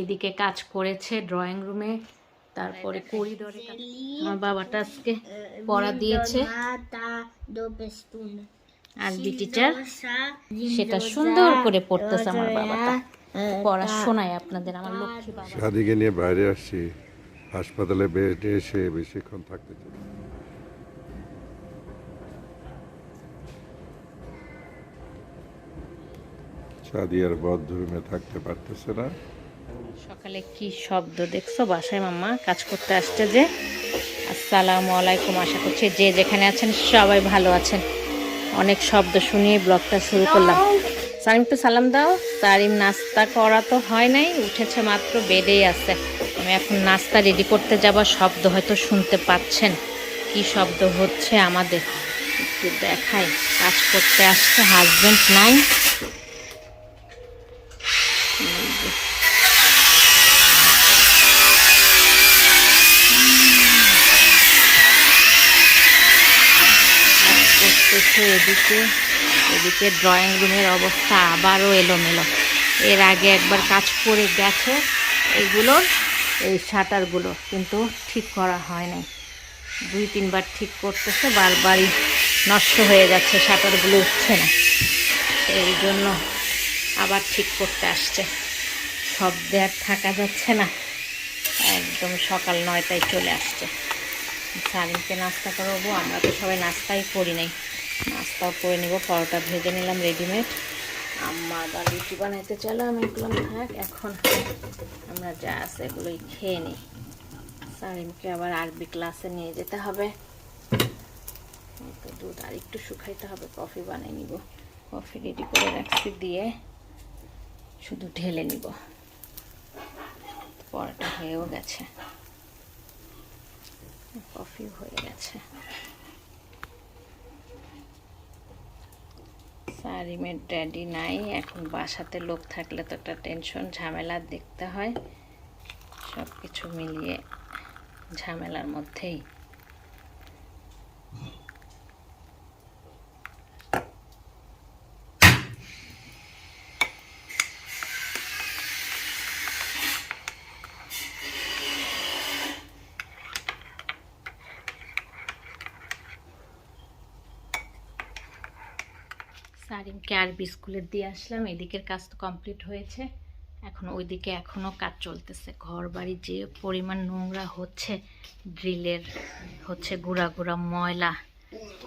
এদিকে কাজ করেছে ড্রয়িং রুমে তারপরে করিডোরে আমার বাবাটা আজকে পড়া দিয়েছে। আরবি টিচার সেটা সুন্দর করে পড়তেছে আমার বাবাটা। পড়া শোনায় আপনাদের আমার লক্ষ্মী বাবা। শাদিকে নিয়ে বাইরে আসছি। হাসপাতালে বেডে এসে বেশিক্ষণ থাকতে চাই। শাদি আর বদ্ধ রুমে থাকতে পারতেছে না। সকালে কি শব্দ দেখছ? বাসায় মাম্মা কাজ করতে আসছে যে। আসসালামু আলাইকুম, আশা করছি যে যেখানে আছেন সবাই ভালো আছেন। অনেক শব্দ শুনিয়ে ব্লগটা শুরু করলাম। সারিম তো সালাম দাও। সারিম, নাস্তা করা তো হয় নাই, উঠেছে মাত্র, বেডেই আছে। আমি এখন নাস্তা রেডি করতে যাবার শব্দ হয়তো শুনতে পাচ্ছেন। কি শব্দ হচ্ছে আমাদের? একটু দেখাই, কাজ করতে আসছে হাজবেন্ড নাই। করতেছে এদিকে এদিকে ড্রয়িং রুমের অবস্থা আবারও এলোমেলো। এর আগে একবার কাজ করে গেছে এগুলোর এই শাটারগুলো কিন্তু ঠিক করা হয় নাই। দুই তিনবার ঠিক করতেছে, বারবারই নষ্ট হয়ে যাচ্ছে, শাটারগুলো উঠছে না। এই জন্য আবার ঠিক করতে আসছে। শব্দে আর থাকা যাচ্ছে না। একদম সকাল নয়টায় চলে আসছে। সালিমকে নাস্তা করাবো, আমরা তো সবাই নাস্তাই করি নাই। নাস্তাও করে নিব, পরোটা ভেজে নিলাম রেডিমেড আম্মা বা রুটি বানাইতে চলো, আমি এগুলো থাক, এখন আমরা যা আছে এগুলোই খেয়ে নিই। সালিমকে আবার আরবি ক্লাসে নিয়ে যেতে হবে। দুধ আর একটু শুকাইতে হবে কফি বানিয়ে নিব। কফি রেডি করে রাখছি, দিয়ে শুধু ঢেলে নিব। পরোটা হয়েও গেছে। কফি হয়ে গেছে। সারিমের ড্যাডি নাই, এখন বাসাতে লোক থাকলে তো একটা টেনশন, ঝামেলা দেখতে হয়। সব কিছু মিলিয়ে ঝামেলার মধ্যেই। সারিমকে আরবি স্কুলে দিয়ে আসলাম। এদিকের কাজ তো কমপ্লিট হয়েছে। এখন ওইদিকে এখনও কাজ চলতেছে। ঘর বাড়ি যে পরিমাণ নোংরা হচ্ছে, ড্রিলের হচ্ছে গুঁড়া গুঁড়া ময়লা,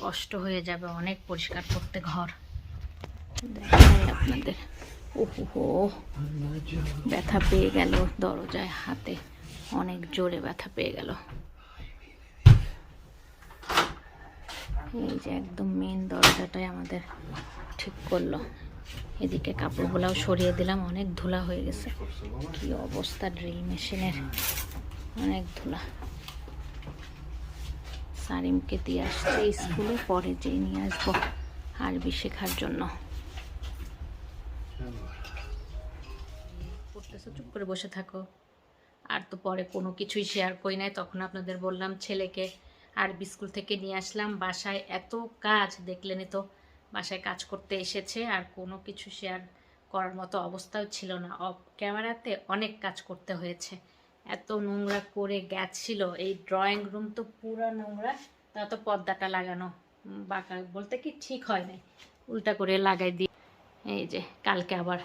কষ্ট হয়ে যাবে অনেক পরিষ্কার করতে ঘর। আপনাদের। ওহো ব্যথা পেয়ে গেল দরজায় হাতে। অনেক জোরে ব্যথা পেয়ে গেল। এই যে একদম মেন দরজাটাই আমাদের ঠিক করল। এদিকে কাপড়গুলাও সরিয়ে দিলাম, অনেক ধুলা হয়ে গেছে। কি অবস্থা ড্রিল মেশিনের? অনেক ধুলা। সারিমকে দিয়ে আসছে স্কুলে, পরে যেয়ে নিয়ে আসব আরবি শেখার জন্য। পড়তেছো? চুপ করে বসে থাকো। আর তো পরে কোনো কিছুই শেয়ার করি নাই। তখন আপনাদের বললাম, ছেলেকে আরবি স্কুল থেকে নিয়ে আসলাম। বাসায় এত কাজ, দেখলেনই তো। বাসায় কাজ করতে এসেছে আর কোনো কিছু শেয়ার করার মতো অবস্থাও ছিল না। ক্যামেরাতে অনেক কাজ করতে হয়েছে। এত নোংরা করে গেছিল। এই ড্রয়িং রুম তো পুরো নোংরা তা তো পর্দাটা লাগানো। বাঁকা বলতে কি ঠিক হয় নাই। উল্টা করে লাগাই দিই এই যে কালকে আবার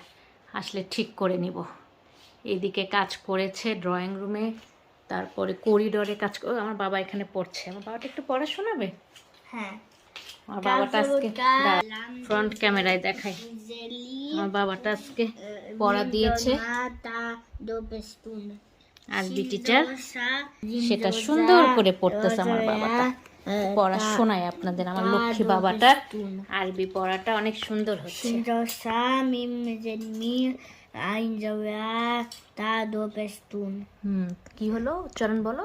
আসলে ঠিক করে নিব। এদিকে কাজ করেছে ড্রয়িং রুমে তারপরে করিডোরে কাজ করে আমার বাবা এখানে পড়ছে। আমার বাবাটা একটু পড়া শোনাবে হ্যাঁ। আমার বাবাটা আজকে ফ্রন্ট ক্যামেরায় দেখাই। আমার বাবাটা আজকে পড়া দিয়েছে. আরবি টিচার সেটা সুন্দর করে পড়তেছে আমার বাবাটা। পড়া শোনায় আপনাদের আমার লক্ষ্মী বাবাটা আরবি পড়াটা অনেক সুন্দর হচ্ছে। হুম কি হলো? উচ্চারণ বলো।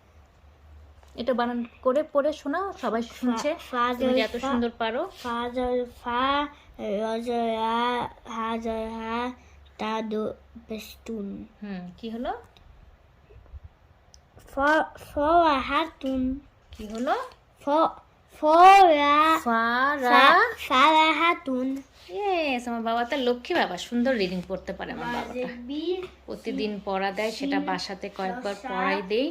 এটা বানান করে পড়ে শোনা সবাই শুনছে। এত সুন্দর পারো। ফা ফা রজ হা জ হা তা বেস্টুন হুম কি হলো? ফ ফ হা তুন কি হলো? ফ ফারা. ইয়েস আমার লক্ষ্মী বাবা সুন্দর রিডিং পড়তে পারে আমার বাবাটা। প্রতিদিন পড়া দেয় সেটা বাসাতে কয়েকবার পড়াই দেই।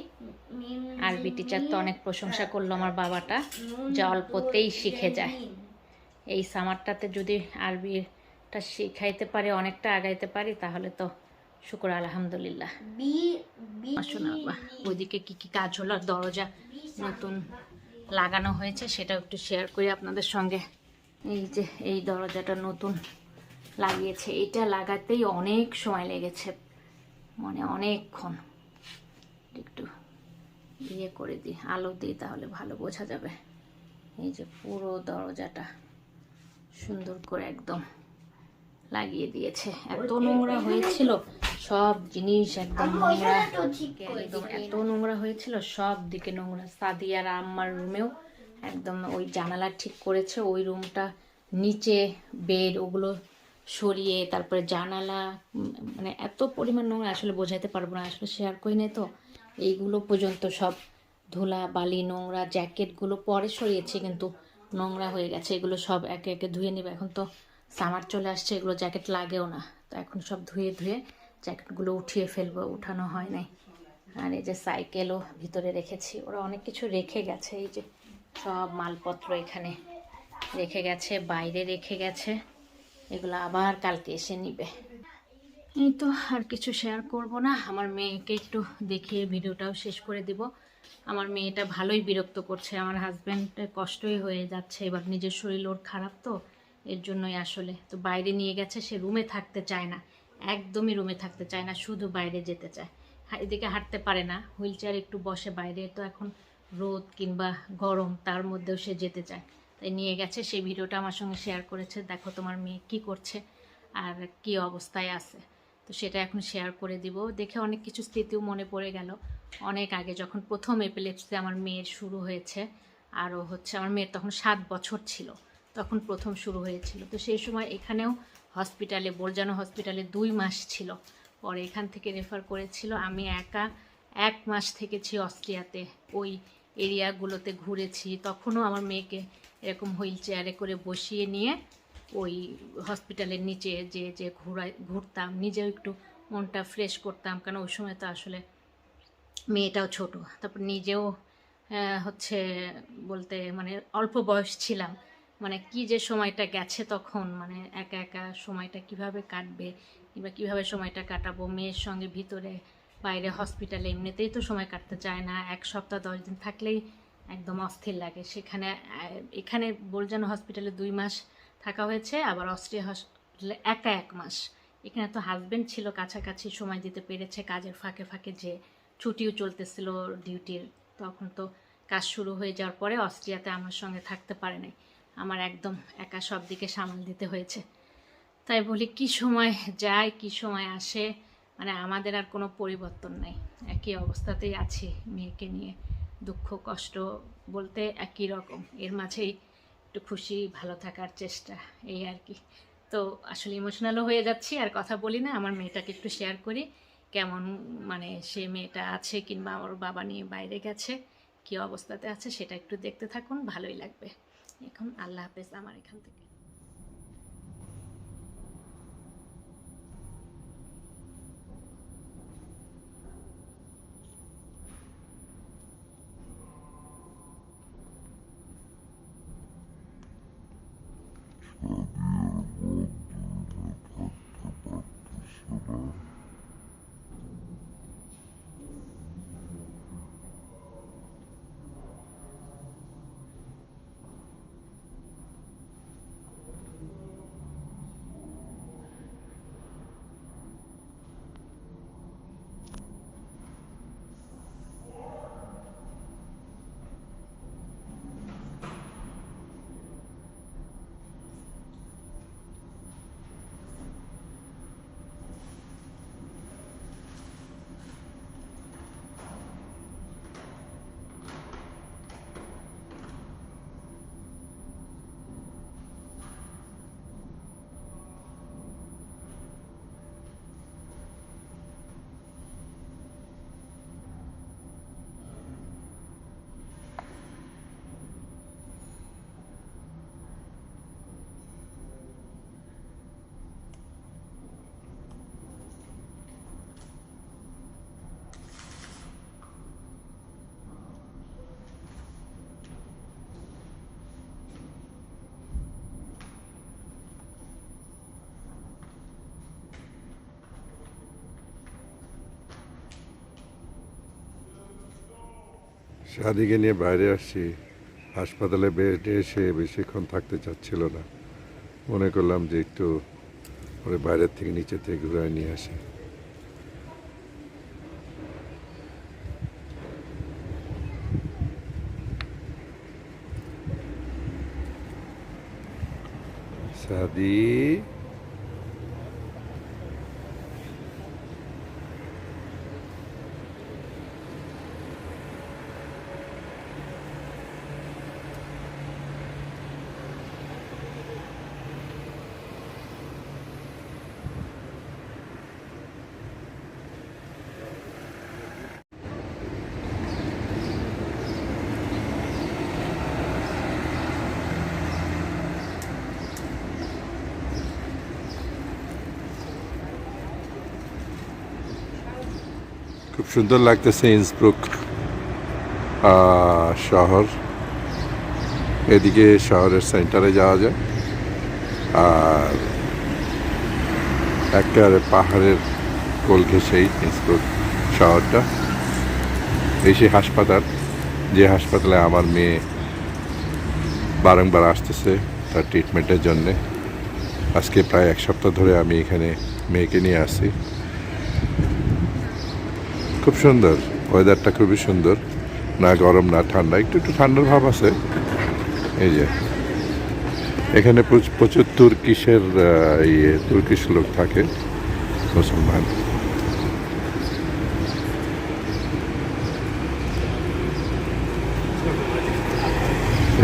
আরবি টিচার তো অনেক প্রশংসা করল আমার বাবাটা যা অল্পতেই শিখে যায়। এই সামারটাতে যদি আরবিটা শিখাইতে পারে অনেকটা আগাইতে পারি তাহলে তো শুক্র আলহামদুলিল্লাহ. বাবা ওইদিকে কি কি কাজ হলো দরজা নতুন লাগানো হয়েছে সেটা একটু শেয়ার করি আপনাদের সঙ্গে। এই যে, এই দরজাটা নতুন লাগিয়েছে। এটা লাগাতেই অনেক সময় লেগেছে। মানে অনেকক্ষণ। একটু ইয়ে করে দিই, আলো দিই, তাহলে ভালো বোঝা যাবে। এই যে পুরো দরজাটা সুন্দর করে একদম লাগিয়ে দিয়েছে। এত নোংরা হয়েছিল সব জিনিস একদম নোংরা। একদম এত নোংরা হয়েছিল সব দিকে নোংরা। সাদিয়ার আম্মার রুমেও একদম ওই জানালা ঠিক করেছে ওই রুমটা নিচে বেড ওগুলো সরিয়ে তারপরে জানালা মানে এত পরিমাণ নোংরা আসলে বোঝাতে পারব না আসলে শেয়ার করি নাই তো। এইগুলো পর্যন্ত সব ধুলা বালি নোংরা জ্যাকেটগুলো পরে সরিয়েছি কিন্তু নোংরা হয়ে গেছে এগুলো সব একে একে ধুয়ে নেবে। এখন তো সামার চলে আসছে, এগুলো জ্যাকেট লাগেও না। তো এখন সব ধুয়ে ধুয়ে জ্যাকেটগুলো উঠিয়ে ফেলব, উঠানো হয় নাই। আর এই যে সাইকেলও ভিতরে রেখেছি, ওরা অনেক কিছু রেখে গেছে, এই যে সব মালপত্র এখানে রেখে গেছে, বাইরে রেখে গেছে, এগুলো আবার কালকে এসে নিবে। এই তো আর কিছু শেয়ার করব না, আমার মেয়েকে একটু দেখিয়ে ভিডিওটাও শেষ করে দিব। আমার মেয়েটা ভালোই বিরক্ত করছে, আমার হাজব্যান্ডের কষ্টই হয়ে যাচ্ছে, এবার নিজের শরীর ওর খারাপ তো এর জন্যই আসলে। তো বাইরে নিয়ে গেছে, সে রুমে থাকতে চায় না। একদমই রুমে থাকতে চায় না, শুধু বাইরে যেতে চায়। এদিকে হাঁটতে পারে না। হুইল চেয়ার একটু বসে, বাইরে তো এখন রোদ কিংবা গরম, তার মধ্যেও সে যেতে চায়। তাই নিয়ে গেছে সেই ভিডিওটা আমার সঙ্গে শেয়ার করেছে। দেখো তোমার মেয়ে কি করছে আর কি অবস্থায় আছে। তো সেটা এখন শেয়ার করে দিব। দেখে অনেক কিছু স্মৃতিও মনে পড়ে গেল। অনেক আগে যখন প্রথম এপিলেপসি আমার মেয়ের শুরু হয়েছে আরও হচ্ছে, আমার মেয়ের তখন সাত বছর ছিল। তখন প্রথম শুরু হয়েছিল। তো সেই সময় এখানেও হসপিটালে বোরজানো হসপিটালে দুই মাস ছিল। পরে এখান থেকে রেফার করেছিল, আমি একা এক মাস থেকেছি অস্ট্রিয়াতে। ওই এরিয়াগুলোতে ঘুরেছি। তখনও আমার মেয়েকে এরকম হুইল চেয়ারে করে বসিয়ে নিয়ে ওই হসপিটালের নিচে যে যে ঘুরাই ঘুরতাম। নিজেও একটু মনটা ফ্রেশ করতাম, কারণ ওই সময় তো আসলে মেয়েটাও ছোট। তারপর নিজেও হচ্ছে বলতে মানে অল্প বয়স ছিলাম। মানে কি যে সময়টা গেছে তখন? মানে একা একা সময়টা কীভাবে কাটবে? কিংবা কীভাবে সময়টা কাটাবো? মেয়ের সঙ্গে ভিতরে, বাইরে হসপিটালে এমনিতেই তো সময় কাটতে চায় না। এক সপ্তাহ, দশ দিন থাকলেই একদম অস্থির লাগে। সেখানে এখানে বলজানো হসপিটালে দুই মাস থাকা হয়েছে, আবার অস্ট্রিয়া হসপিটালে একা এক মাস। এখানে তো হাজবেন্ড ছিল, কাছাকাছি সময় দিতে পেরেছে, কাজের ফাঁকে ফাঁকে যে ছুটিও চলতেছিল ডিউটির তখন তো কাজ শুরু হয়ে যাওয়ার পরে অস্ট্রিয়াতে আমার সঙ্গে থাকতে পারে নাই। আমার একদম একা সব দিকে সামাল দিতে হয়েছে। তাই বলি, কি সময় যায়, কি সময় আসে মানে আমাদের আর কোনো পরিবর্তন নাই। একই অবস্থাতেই আছি মেয়েকে নিয়ে। দুঃখ, কষ্ট বলতে একই রকম। এর মাঝেই একটু খুশি, ভালো থাকার চেষ্টা, এই আর কি। তো আসলে ইমোশনালও হয়ে যাচ্ছি, আর কথা বলি না, আমার মেয়েটাকে একটু শেয়ার করি। কেমন মানে সে মেয়েটা আছে কিংবা আমার বাবা নিয়ে বাইরে গেছে, কি অবস্থাতে আছে সেটা একটু দেখতে থাকুন, ভালোই লাগবে। এখন আল্লাহ হাফেজ আমার এখান থেকে সাদিকে নিয়ে বাইরে আসছি। হাসপাতালে বেডে এসে বেশিক্ষণ থাকতে চাচ্ছিল না। মনে করলাম যে একটু ওরে বাইরের থেকে নিচে থেকে ঘুরে নিয়ে আসি। সাদি খুব সুন্দর লাগতেছে ইন্সব্রুক শহর। এদিকে শহরের সেন্টারে যাওয়া যায়। আর একেবারে পাহাড়ের কোল ঘেসেই ইন্সব্রুক শহরটা। এই সেই হাসপাতাল, যে হাসপাতালে আমার মেয়ে বারংবার আসতেছে তার ট্রিটমেন্টের জন্যে। আজকে প্রায় এক সপ্তাহ ধরে আমি এখানে মেয়েকে নিয়ে আসি খুব সুন্দর। ওয়েদারটা খুবই সুন্দর। না গরম, না ঠান্ডা। একটু একটু ঠান্ডার ভাব আছে। এই যে। এখানে প্রচ- প্রচুর তুর্কিশের ইয়ে তুর্কিশ লোক থাকে, মুসলমান।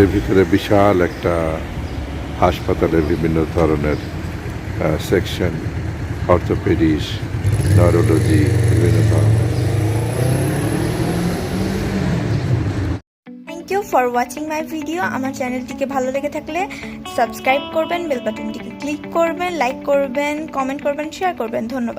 এর ভিতরে বিশাল একটা হাসপাতালের বিভিন্ন ধরনের সেকশন, অর্থোপেডিস নরোলজি বিভিন্ন ধরনের। ফর ওয়াচিং মাই ভিডিও আমার চ্যানেলটিকে ভালো লেগে থাকলে সাবস্ক্রাইব করবেন বেল বাটনটিকে ক্লিক করবেন লাইক করবেন কমেন্ট করবেন শেয়ার করবেন। ধন্যবাদ।